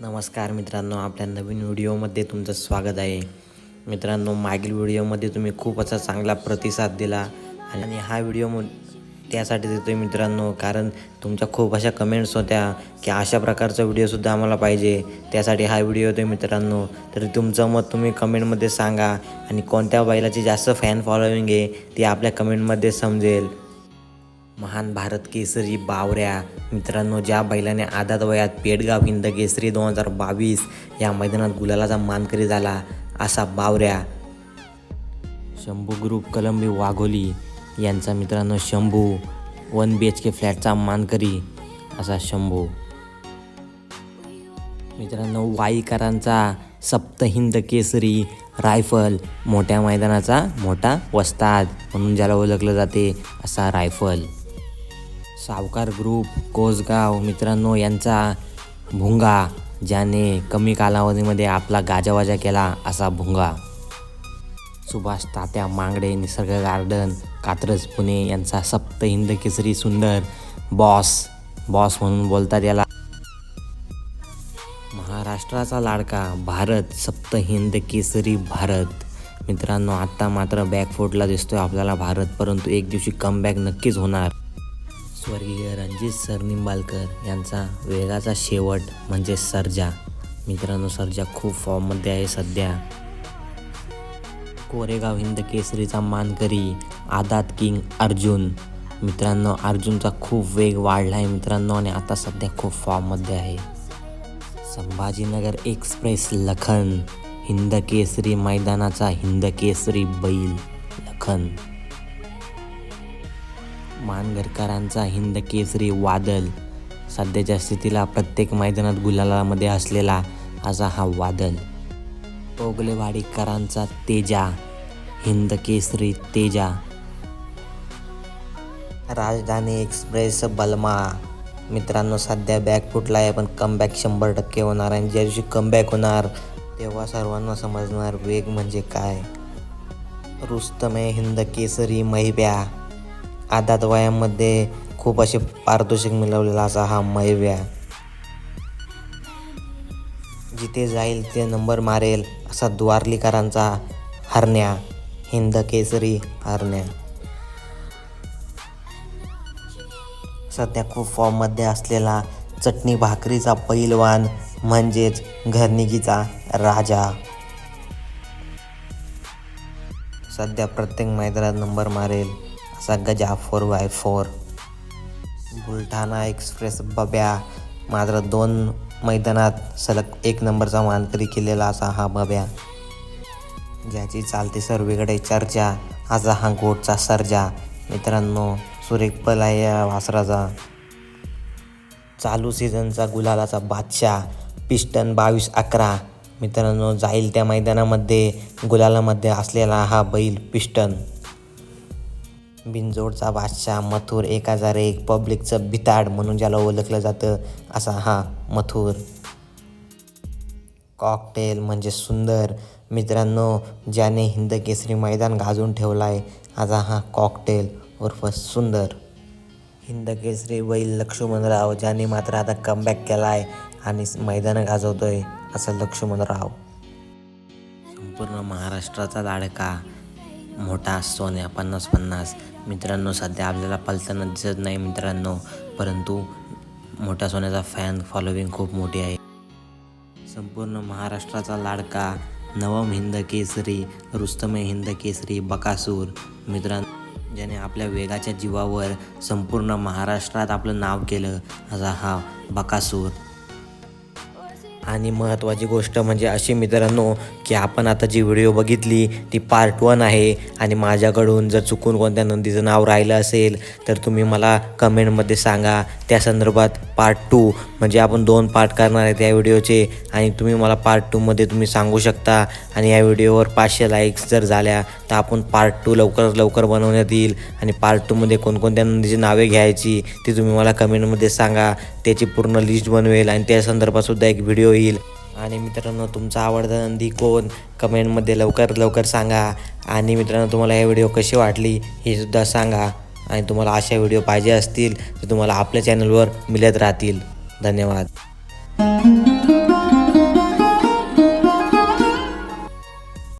नमस्कार मित्रांनो आपल्या नवीन व्हिडिओमध्ये तुमचं स्वागत आहे. मित्रांनो मागील व्हिडिओमध्ये तुम्ही खूप असा चांगला प्रतिसाद दिला आणि हा व्हिडिओ त्यासाठी देतो आहे मित्रांनो कारण तुमच्या खूप अशा कमेंट्स होत्या की अशा प्रकारचा व्हिडिओसुद्धा आम्हाला पाहिजे. त्यासाठी हा व्हिडिओ होतो मित्रांनो. तर तुमचं मत तुम्ही कमेंटमध्ये सांगा आणि कोणत्या बैलाची जास्त फॅन फॉलोविंग आहे ती आपल्या कमेंटमध्ये समजेल. महान भारत केसरी बावऱ्या. मित्रांनो ज्या बैलाने आदात वयात पेडगाव हिंद केसरी दोन हजार बावीस या मैदानात गुलालाचा मानकरी झाला असा बावऱ्या. शंभू ग्रुप कलंबी वाघोली यांचा मित्रांनो Shambhu one B H K फ्लॅटचा मानकरी असा शंभू. मित्रांनो वाईकरांचा सप्त हिंद केसरी रायफल मोठ्या मैदानाचा मोठा वस्ताद म्हणून ज्याला ओळखलं जाते असा रायफल. सावकार ग्रुप कोसगाव मित्रांनो यांचा भुंगा ज्याने कमी कालावधीमध्ये आपला गाजावाजा केला असा भुंगा. सुभाष तात्या मांगडे निसर्ग गार्डन कात्रज पुणे यांचा सप्त हिंद केसरी सुंदर बॉस बॉस म्हणून बोलतात याला. महाराष्ट्राचा लाडका भारत सप्त हिंद केसरी भारत. मित्रांनो आत्ता मात्र बॅकफुटला दिसतोय आपल्याला भारत परंतु एक दिवशी कमबॅक नक्कीच होणार. स्वर्गीय रणजित सरनिंबालकर यांचा वेगाचा शेवट म्हणजे सर्जा. मित्रांनो सर्जा खूप फॉर्ममध्ये आहे सध्या. कोरेगाव हिंद केसरीचा मानकरी आदात किंग अर्जुन. मित्रांनो अर्जुनचा खूप वेग वाढला आहे मित्रांनो आणि आता सध्या खूप फॉर्ममध्ये आहे. संभाजीनगर एक्सप्रेस लखन हिंद केसरी मैदानाचा हिंद केसरी बैल लखन. मानगरकरांचा हिंद केसरी वादल. सध्याच्या स्थितीला प्रत्येक मैदानात गुलालामध्ये असलेला असा हा वादल. ओगलेवाडीकरांचा तेजा हिंद केसरी तेजा. राजधानी एक्सप्रेस बलमा. मित्रांनो सध्या बॅक फुटला आहे पण कमबॅक शंभर टक्के होणार आणि ज्या दिवशी कमबॅक होणार तेव्हा सर्वांना समजणार वेग म्हणजे काय. रुस्तमे हिंद केसरी मैब्या. आदात वयामध्ये खूप असे पारितोषिक मिळवलेला असा हा मैव्या. जिथे जाईल ते नंबर मारेल असा द्वारलीकरांचा हरण्या हिंद केसरी हरण्या. सध्या खूप फॉर्ममध्ये असलेला चटणी भाकरीचा पैलवान म्हणजेच घरनिकीचा राजा. सध्या प्रत्येक मैदानात नंबर मारेल. असा Gaja four by four Buldhana express Babya मात्र दोन मैदानात सलग एक नंबरचा मानकरी केलेला असा हा बब्या. ज्याची चालते सर्वीकडे चर्चा असा हा गोटचा सर्जा. मित्रांनो सुरेख पल आहे या वासराचा. चालू सीझनचा गुलालाचा बादशाह पिस्टन बावीस अकरा. मित्रांनो जाईल त्या मैदानामध्ये गुलालामध्ये असलेला हा बैल पिस्टन. बिनजोडचा बादशाह मथुर एक हजार एक पब्लिकचं बिताड म्हणून ज्याला ओळखलं जातं असा हा मथुर. कॉकटेल म्हणजे सुंदर. मित्रांनो ज्याने हिंद केसरी मैदान गाजून ठेवला आहे असा हा कॉकटेल उर्फ सुंदर. हिंद केसरी बैल लक्ष्मणराव ज्याने मात्र आता कमबॅक केला आहे आणि मैदानं गाजवतोय असं लक्ष्मणराव संपूर्ण महाराष्ट्राचा लाडका मोठा सोन्या पन्नास पन्नास मित्रांनो सध्या आपल्याला पलताना दिसत नाही मित्रांनो परंतु मोठ्या सोन्याचा फॅन फॉलोविंग खूप मोठी आहे. संपूर्ण महाराष्ट्राचा लाडका नवम हिंद केसरी रुस्तमे हिंद केसरी बकासूर मित्रांनो ज्याने आपल्या वेगाच्या जीवावर संपूर्ण महाराष्ट्रात आपलं नाव केलं असा हा बकासूर. आणि महत्त्वाची गोष्ट म्हणजे अशी मित्रांनो की आपण आता जी व्हिडिओ बघितली ती पार्ट वन आहे. आणि माझ्याकडून जर चुकून कोणत्या नंदीचं नाव राहिलं असेल तर तुम्ही मला कमेंटमध्ये सांगा. त्या संदर्भात पार्ट टू म्हणजे आपण दोन पार्ट करणार आहे त्या व्हिडिओचे. आणि तुम्ही मला पार्ट टूमध्ये तुम्ही सांगू शकता. आणि या व्हिडिओवर पाचशे लाईक्स जर झाल्या तर आपण पार्ट टू लवकरात लवकर बनवण्यात येईल. आणि पार्ट टूमध्ये कोणकोणत्या नंदीची नावे घ्यायची ती तुम्ही मला कमेंटमध्ये सांगा. त्याची पूर्ण लिस्ट बनवेल. आणि त्या संदर्भातसुद्धा एक व्हिडिओ येईल आणि मित्रांनो तुमचा आवडता नंदी कोण? कमेंटमध्ये लवकर लवकर सांगा. आणि मित्रांनो तुम्हाला हे व्हिडिओ कशी वाटली हे सुद्धा सांगा. आणि तुम्हाला अशा व्हिडिओ पाहिजे असतील तर तुम्हाला आपल्या चॅनलवर मिळत राहतील. धन्यवाद.